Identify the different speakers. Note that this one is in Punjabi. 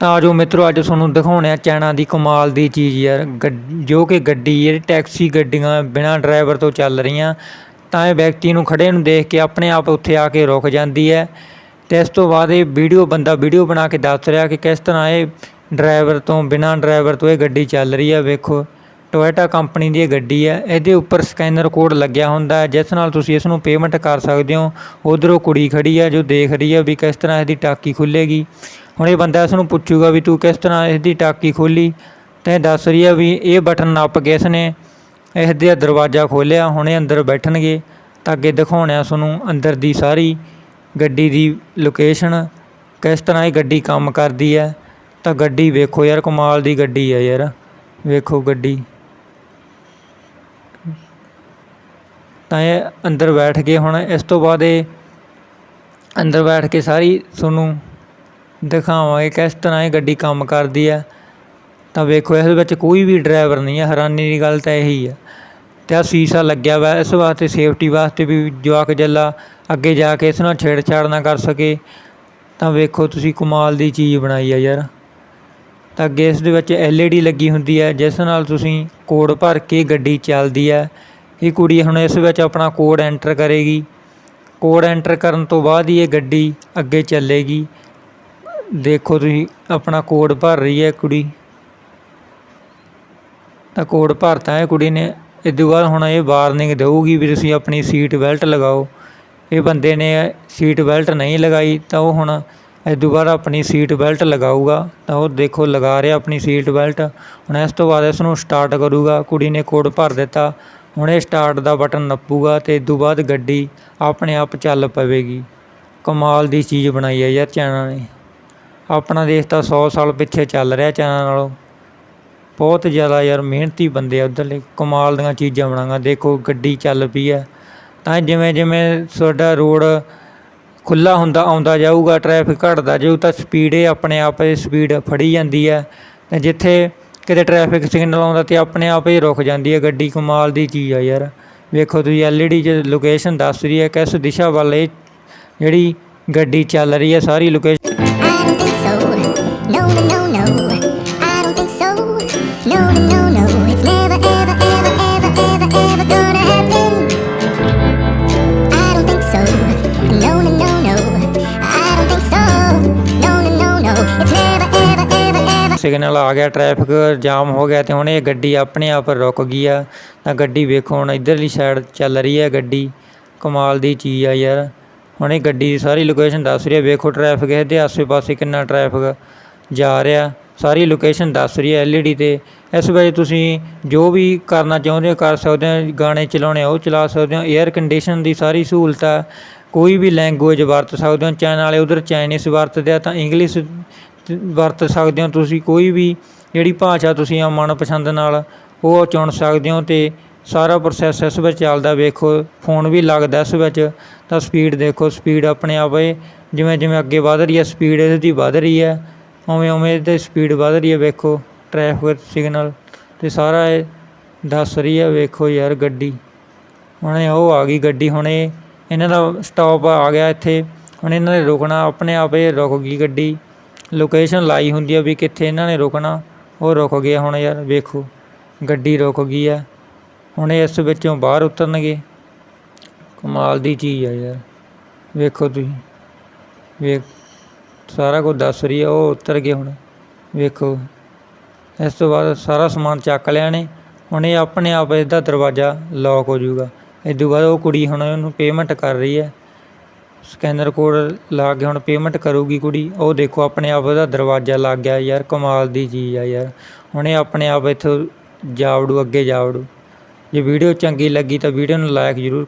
Speaker 1: ਤਾਂ ਜੋ ਮਿੱਤਰੋ, ਅੱਜ ਤੁਹਾਨੂੰ ਦਿਖਾਉਣੇ ਆ ਚੈਨਾ ਦੀ ਕਮਾਲ ਦੀ ਚੀਜ਼ ਯਾਰ। ਗੱਡ- ਜੋ ਕਿ ਗੱਡੀ ਜਿਹੜੀ ਟੈਕਸੀ ਗੱਡੀਆਂ ਬਿਨਾਂ ਡਰਾਈਵਰ ਤੋਂ ਚੱਲ ਰਹੀਆਂ। ਤਾਂ ਇਹ ਵਿਅਕਤੀ ਨੂੰ ਖੜੇ ਨੂੰ ਦੇਖ ਕੇ ਆਪਣੇ ਆਪ ਉੱਥੇ ਆ ਕੇ ਰੁਕ ਜਾਂਦੀ ਹੈ। ਤੇ ਇਸ ਤੋਂ ਬਾਅਦ ਇਹ ਵੀਡੀਓ, ਬੰਦਾ ਵੀਡੀਓ ਬਣਾ ਕੇ ਦੱਸ ਰਿਹਾ ਕਿ ਕਿਸ ਤਰ੍ਹਾਂ ਇਹ ਡਰਾਈਵਰ ਤੋਂ, ਬਿਨਾਂ ਡਰਾਈਵਰ ਤੋਂ ਇਹ ਗੱਡੀ ਚੱਲ ਰਹੀ ਹੈ। ਵੇਖੋ। ਟੋਇਟਾ ਕੰਪਨੀ ਦੀ ਇਹ ਗੱਡੀ ਹੈ, ਇਹਦੇ ਉੱਪਰ ਸਕੈਨਰ ਕੋਡ ਲੱਗਿਆ ਹੁੰਦਾ ਹੈ, ਜਿਸ ਨਾਲ ਤੁਸੀਂ ਇਸ ਨੂੰ ਪੇਮੈਂਟ ਕਰ ਸਕਦੇ ਹੋ। ਉਧਰੋਂ ਕੁੜੀ ਖੜੀ ਹੈ ਜੋ ਦੇਖ ਰਹੀ ਹੈ ਵੀ ਕਿਸ ਤਰ੍ਹਾਂ ਇਹਦੀ ਟਾਕੀ ਖੁੱਲੇਗੀ ਹੁਣ ਇਹ ਬੰਦਾ ਇਸ ਨੂੰ ਪੁੱਛੂਗਾ ਵੀ ਤੂੰ ਕਿਸ ਤਰ੍ਹਾਂ ਇਹਦੀ ਟਾਕੀ ਖੋਲੀ ਤਾਂ ਇਹ ਦੱਸ ਰਹੀ ਹੈ ਵੀ ਇਹ ਬਟਨ ਨੱਪ ਕੇ ਇਸਨੇ ਇਸ ਦੇ ਦਰਵਾਜ਼ਾ ਖੋਲ੍ਹਿਆ, ਹੁਣੇ ਅੰਦਰ ਬੈਠਣਗੇ। ਤਾਂ ਅੱਗੇ ਦਿਖਾਉਣਿਆ ਤੁਹਾਨੂੰ ਅੰਦਰ ਦੀ ਸਾਰੀ ਗੱਡੀ ਦੀ ਲੋਕੇਸ਼ਨ ਕਿਸ ਤਰ੍ਹਾਂ ਇਹ ਗੱਡੀ ਕੰਮ ਕਰਦੀ ਹੈ। ਤਾਂ ਗੱਡੀ ਵੇਖੋ ਯਾਰ, ਕਮਾਲ ਦੀ ਗੱਡੀ ਹੈ ਯਾਰ। ਵੇਖੋ ਗੱਡੀ। ਤਾਂ ਇਹ ਅੰਦਰ ਬੈਠ ਕੇ ਹੁਣ ਇਸ ਤੋਂ ਬਾਅਦ ਇਹ ਅੰਦਰ ਬੈਠ ਕੇ ਸਾਰੀ ਤੁਹਾਨੂੰ ਦਿਖਾਵਾਂਗੇ ਕਿਸ ਤਰ੍ਹਾਂ ਇਹ ਗੱਡੀ ਕੰਮ ਕਰਦੀ ਹੈ। ਤਾਂ ਵੇਖੋ, ਇਸ ਵਿੱਚ ਕੋਈ ਵੀ ਡਰਾਈਵਰ ਨਹੀਂ ਹੈ। ਹੈਰਾਨੀ ਦੀ ਗੱਲ ਤਾਂ ਇਹੀ ਹੈ। ਤੇ ਆ ਸੀਸਾ ਲੱਗਿਆ ਵਾ, ਇਸ ਵਾਸਤੇ ਸੇਫਟੀ ਵਾਸਤੇ ਵੀ ਜਵਾਕ ਜੱਲਾ ਅੱਗੇ ਜਾ ਕੇ ਇਸ ਨਾਲ ਛੇੜਛਾੜ ਨਾ ਕਰ ਸਕੇ। ਤਾਂ ਵੇਖੋ, ਤੁਸੀਂ ਕਮਾਲ ਦੀ ਚੀਜ਼ ਬਣਾਈ ਆ ਯਾਰ। ਤਾਂ ਅੱਗੇ ਇਸ ਦੇ ਵਿੱਚ LED ਲੱਗੀ ਹੁੰਦੀ ਹੈ, ਜਿਸ ਨਾਲ ਤੁਸੀਂ ਕੋਡ ਭਰ ਕੇ ਗੱਡੀ ਚੱਲਦੀ ਹੈ। ਇਹ ਕੁੜੀ ਹੁਣ ਇਸ ਵਿੱਚ ਆਪਣਾ ਕੋਡ ਐਂਟਰ ਕਰੇਗੀ। ਕੋਡ ਐਂਟਰ ਕਰਨ ਤੋਂ ਬਾਅਦ ਹੀ ਇਹ ਗੱਡੀ ਅੱਗੇ ਚੱਲੇਗੀ। ਦੇਖੋ ਤੁਸੀਂ, ਆਪਣਾ ਕੋਡ ਭਰ ਰਹੀ ਹੈ ਕੁੜੀ। ਤਾਂ ਕੋਡ ਭਰਤਾ ਹੈ ਕੁੜੀ ਨੇ। ਇਸ ਤੋਂ ਬਾਅਦ ਹੁਣ ਇਹ ਵਾਰਨਿੰਗ ਦੇਊਗੀ ਵੀ ਤੁਸੀਂ ਆਪਣੀ ਸੀਟ ਬੈਲਟ ਲਗਾਓ। ਇਹ ਬੰਦੇ ਨੇ ਸੀਟ ਬੈਲਟ ਨਹੀਂ ਲਗਾਈ ਤਾਂ ਉਹ ਹੁਣ ਇਸ ਤੋਂ ਬਾਅਦ ਆਪਣੀ ਸੀਟ ਬੈਲਟ ਲਗਾਊਗਾ। ਤਾਂ ਉਹ ਦੇਖੋ ਲਗਾ ਰਿਹਾ ਆਪਣੀ ਸੀਟ ਬੈਲਟ ਹੁਣ ਇਸ ਤੋਂ ਬਾਅਦ ਇਸ ਨੂੰ ਸਟਾਰਟ ਕਰੂਗਾ। ਕੁੜੀ ਨੇ ਕੋਡ ਭਰ ਦਿੱਤਾ। ਹੁਣ ਇਹ ਸਟਾਰਟ ਦਾ ਬਟਨ ਨੱਪੂਗਾ ਤੇ ਇਸ ਤੋਂ ਬਾਅਦ ਗੱਡੀ ਆਪਣੇ ਆਪ ਚੱਲ ਪਵੇਗੀ। ਕਮਾਲ ਦੀ ਚੀਜ਼ ਬਣਾਈ ਹੈ ਯਾਰ ਚਾਈਨਾ ਨੇ। ਆਪਣਾ ਦੇਸ਼ ਤਾਂ 100 ਸਾਲ ਪਿੱਛੇ ਚੱਲ ਰਿਹਾ ਚਾਈਨਾ ਨਾਲੋਂ। ਬਹੁਤ ਜ਼ਿਆਦਾ ਯਾਰ ਮਿਹਨਤੀ ਬੰਦੇ ਆ ਉੱਧਰਲੇ। ਕਮਾਲ ਦੀਆਂ ਚੀਜ਼ਾਂ ਬਣਾਈਆਂ ਦੇਖੋ ਗੱਡੀ ਚੱਲ ਪਈ ਹੈ ਤਾਂ ਜਿਵੇਂ ਜਿਵੇਂ ਤੁਹਾਡਾ ਰੋਡ ਖੁੱਲਾ ਹੁੰਦਾ, ਆਉਂਦਾ ਜਾਊਗਾ ਟ੍ਰੈਫਿਕ ਘਟਦਾ ਜਾਊ ਤਾਂ ਸਪੀਡ ਇਹ ਆਪਣੇ ਆਪ ਇਹ ਸਪੀਡ ਫੜੀ ਜਾਂਦੀ ਹੈ ਤੇ ਜਿੱਥੇ ਕਿਤੇ ਟ੍ਰੈਫਿਕ ਸਿਗਨਲ ਆਉਂਦਾ ਤੇ ਆਪਣੇ ਆਪ ਹੀ ਰੁਕ ਜਾਂਦੀ ਹੈ, ਗੱਡੀ ਕਮਾਲ ਦੀ ਚੀਜ਼ ਆ ਯਾਰ। ਵੇਖੋ ਤੁਸੀਂ LED 'ਚ ਲੋਕੇਸ਼ਨ ਦੱਸ ਰਹੀ ਹੈ, ਕਿਸ ਦਿਸ਼ਾ ਵੱਲ ਇਹ ਜਿਹੜੀ ਗੱਡੀ ਚੱਲ ਰਹੀ ਹੈ, ਸਾਰੀ ਲੋਕੇਸ਼ਨ ਸਿਗਨਲ ਆ ਗਿਆ ਟ੍ਰੈਫਿਕ ਜਾਮ ਹੋ ਗਿਆ ਤੇ ਹੁਣ ਇਹ ਗੱਡੀ ਆਪਣੇ ਆਪ ਰੁਕ ਗਈ ਆ। ਤਾਂ ਗੱਡੀ ਵੇਖੋ, ਹੁਣ ਇਧਰਲੀ ਸਾਈਡ ਚੱਲ ਰਹੀ ਹੈ ਗੱਡੀ। ਕਮਾਲ ਦੀ ਚੀਜ਼ ਆ ਯਾਰ। ਹੁਣ ਇਹ ਗੱਡੀ ਦੀ ਸਾਰੀ ਲੋਕੇਸ਼ਨ ਦੱਸ ਰਹੀ ਹੈ ਵੇਖੋ ਟ੍ਰੈਫਿਕ ਇਹਦੇ ਆਸੇ-ਪਾਸੇ ਕਿੰਨਾ ਟ੍ਰੈਫਿਕ ਜਾ ਰਿਹਾ। ਸਾਰੀ ਲੋਕੇਸ਼ਨ ਦੱਸ ਰਹੀ ਹੈ LED ਤੇ। ਇਸ ਵੇਲੇ ਤੁਸੀਂ ਜੋ ਵੀ ਕਰਨਾ ਚਾਹੁੰਦੇ ਹੋ ਕਰ ਸਕਦੇ ਹੋ। ਗਾਣੇ ਚਲਾਉਣੇ ਆ, ਉਹ ਚਲਾ ਸਕਦੇ ਹੋ। 에ਅਰ ਕੰਡੀਸ਼ਨ ਦੀ ਸਾਰੀ ਸਹੂਲਤ ਆ। ਕੋਈ ਵੀ ਲੈਂਗੁਏਜ ਵਰਤ ਸਕਦੇ ਹੋ। ਚਾਈਨਾ ਵਾਲੇ ਉਧਰ ਚਾਈਨੀਜ਼ ਵਰਤਦੇ ਆ ਤਾਂ ਇੰਗਲਿਸ਼ ਵਰਤ ਸਕਦੇ ਹੋ ਤੁਸੀਂ ਕੋਈ ਵੀ ਜਿਹੜੀ ਭਾਸ਼ਾ ਤੁਸੀਂ ਆ ਮਨਪਸੰਦ ਨਾਲ ਉਹ ਚੁਣ ਸਕਦੇ ਹੋ ਤੇ ਸਾਰਾ ਪ੍ਰੋਸੈਸ ਇਸ ਵਿੱਚ ਚੱਲਦਾ ਵੇਖੋ ਫੋਨ ਵੀ ਲੱਗਦਾ ਇਸ ਵਿੱਚ, ਤਾਂ ਸਪੀਡ ਦੇਖੋ ਸਪੀਡ ਆਪਣੇ ਆਪ ਇਹ ਜਿਵੇਂ ਜਿਵੇਂ ਅੱਗੇ ਵਧ ਰਹੀ ਹੈ ਸਪੀਡ ਇਹਦੀ ਵਧ ਰਹੀ ਹੈ, ਉਵੇਂ ਉਵੇਂ ਇਹਦੀ ਸਪੀਡ ਵਧ ਰਹੀ ਹੈ, ਵੇਖੋ ਟ੍ਰੈਫਿਕ ਸਿਗਨਲ ਤੇ ਸਾਰਾ ਇਹ ਦੱਸ ਰਹੀ ਹੈ, ਵੇਖੋ ਯਾਰ ਗੱਡੀ, ਹੁਣੇ ਉਹ ਆ ਗਈ ਗੱਡੀ, ਹੁਣੇ ਇਹਨਾਂ ਦਾ ਸਟਾਪ ਆ ਗਿਆ ਇੱਥੇ, ਹੁਣ ਇਹਨਾਂ ਨੇ ਰੁਕਣਾ, ਆਪਣੇ ਆਪ ਇਹ ਰੁਕ ਗਈ ਗੱਡੀ ਲੋਕੇਸ਼ਨ ਲਾਈ ਹੁੰਦੀ ਆ ਵੀ ਕਿੱਥੇ ਇਹਨਾਂ ਨੇ ਰੁਕਣਾ, ਉਹ ਰੁਕ ਗਿਆ ਹੁਣ ਯਾਰ ਵੇਖੋ, ਗੱਡੀ ਰੁਕ ਗਈ ਆ, ਹੁਣ ਇਸ ਵਿੱਚੋਂ ਬਾਹਰ ਉਤਰਨਗੇ। ਕਮਾਲ ਦੀ ਚੀਜ਼ ਆ ਯਾਰ, ਵੇਖੋ ਤੁਸੀਂ, ਵੇਖ, ਸਾਰਾ ਕੁਝ ਦੱਸ ਰਹੀ ਆ, ਉਹ ਉਤਰ ਗਏ ਹੁਣ, ਵੇਖੋ। ਇਸ ਤੋਂ ਬਾਅਦ ਸਾਰਾ ਸਮਾਨ ਚੱਕ ਲਿਆ ਨੇ, ਹੁਣ ਇਹ ਆਪਣੇ ਆਪ ਇਹਦਾ ਦਰਵਾਜ਼ਾ ਲੌਕ ਹੋ ਜਾਊਗਾ। ਇਸ ਤੋਂ ਬਾਅਦ ਉਹ ਕੁੜੀ ਹੁਣ ਉਹਨੂੰ ਪੇਮੈਂਟ ਕਰ ਰਹੀ ਹੈ ਸਕੈਨਰ ਕੋਡ ਲਾ ਕੇ ਹੁਣ ਪੇਮੈਂਟ ਕਰੂਗੀ ਕੁੜੀ। ਉਹ ਦੇਖੋ, ਆਪਣੇ ਆਪ ਉਹਦਾ ਦਰਵਾਜ਼ਾ ਲੱਗ ਗਿਆ ਯਾਰ, ਕਮਾਲ ਦੀ ਚੀਜ਼ ਆ ਯਾਰ। ਹੁਣ ਇਹ ਆਪਣੇ ਆਪ ਇੱਥੋਂ ਜਾਵੜੂ, ਅੱਗੇ ਜਾਵੜੂ। ਜੇ ਵੀਡੀਓ ਚੰਗੀ ਲੱਗੀ ਤਾਂ ਵੀਡੀਓ ਨੂੰ ਲਾਈਕ ਜ਼ਰੂਰ ਕਰ